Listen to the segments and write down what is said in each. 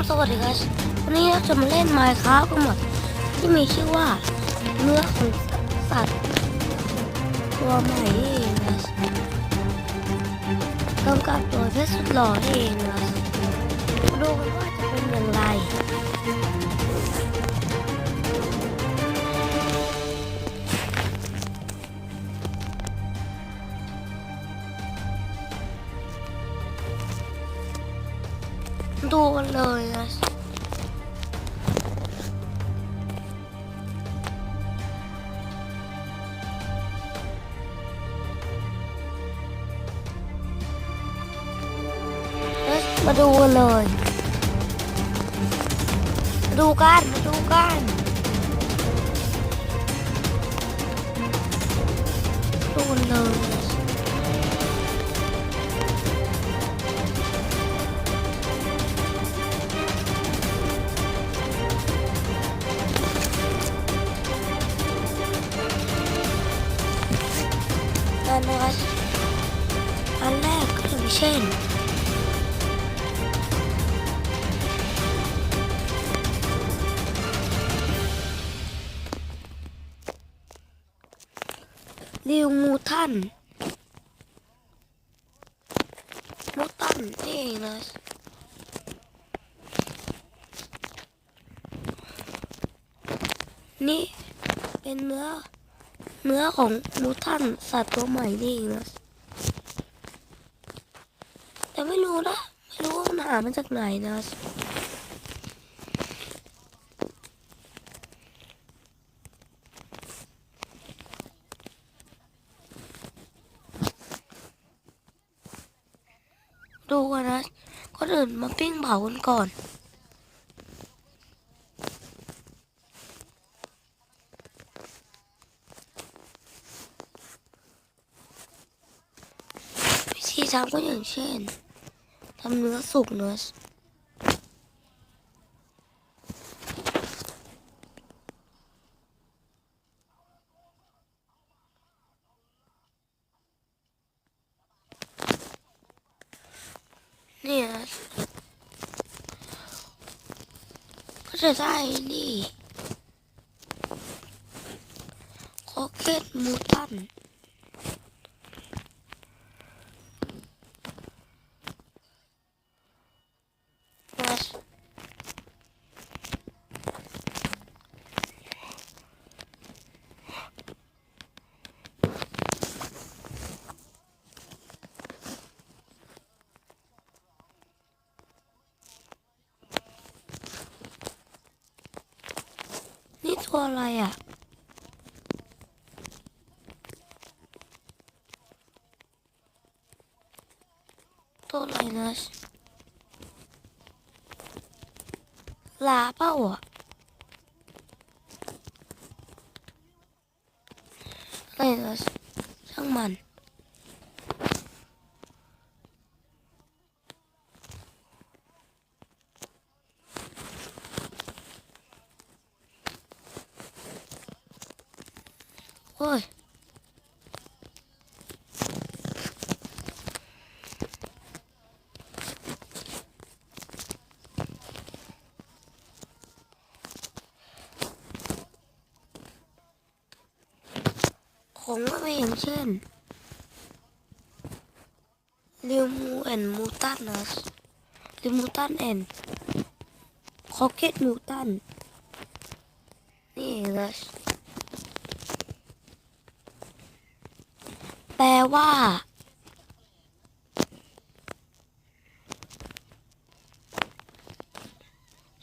มสวัสดีครับวันนี้เราจะมาเล่นไมค์ครับกันหมดที่มีชื่อว่าเนื้อของสัตว์ตัวใหม่เองนะกำกับโดยเพชรสุดหล่อเองนะมาดูกันว่า ดูกันเลยนะมาดูกันเลยมาดูกันมาดูกันดูกันเลย นั่นนะอันแรกก็อย่างเช่นริวมูทันมูตันนี่เองนะนี่เป็นเนื้อ เนื้อของมูทันสัตว์ตัวใหม่นี่เองนะแต่ไม่รู้นะ ไม่รู้ว่ามันหามาจากไหนนะดูกันนะคนอื่นมาปิ้งเผากันก่อน วิธีทำก็อย่างเช่นทำเนื้อสุกเนื้อเนี่ยก็จะได้นี่โคเกตมูตัน นะ นี่ตัวอะไรอะ ตัวอะไรนะลาเปล่าอะอะไรนะช่างมัน โอ้ยของก็ไม่อย่างเช่นลิวมูแอนมูตันนะลิวมูตันแอนคอเก็ตมูตันนี่เองนะ แปลว่า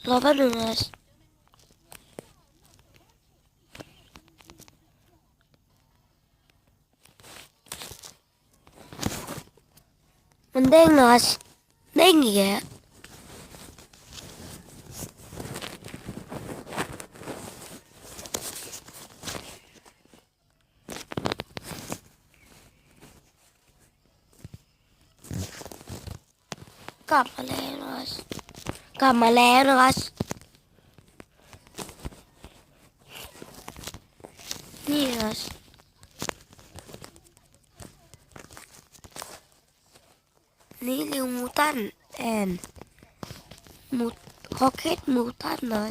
รอแป๊บนึงนะมันเด้งนะเด้งอีกแล้ว กลับมาแล้วนะกลับมาแล้วนะนี่นะนี่ลิวมูตันแอนมูคอเคสมูตันนะ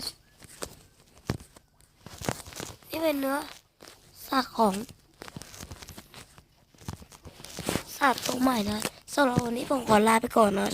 นี่เป็นเนื้อสัตว์ของสัตว์ตัวใหม่นะสำหรับวันนี้ผมขอลาไปก่อนนะ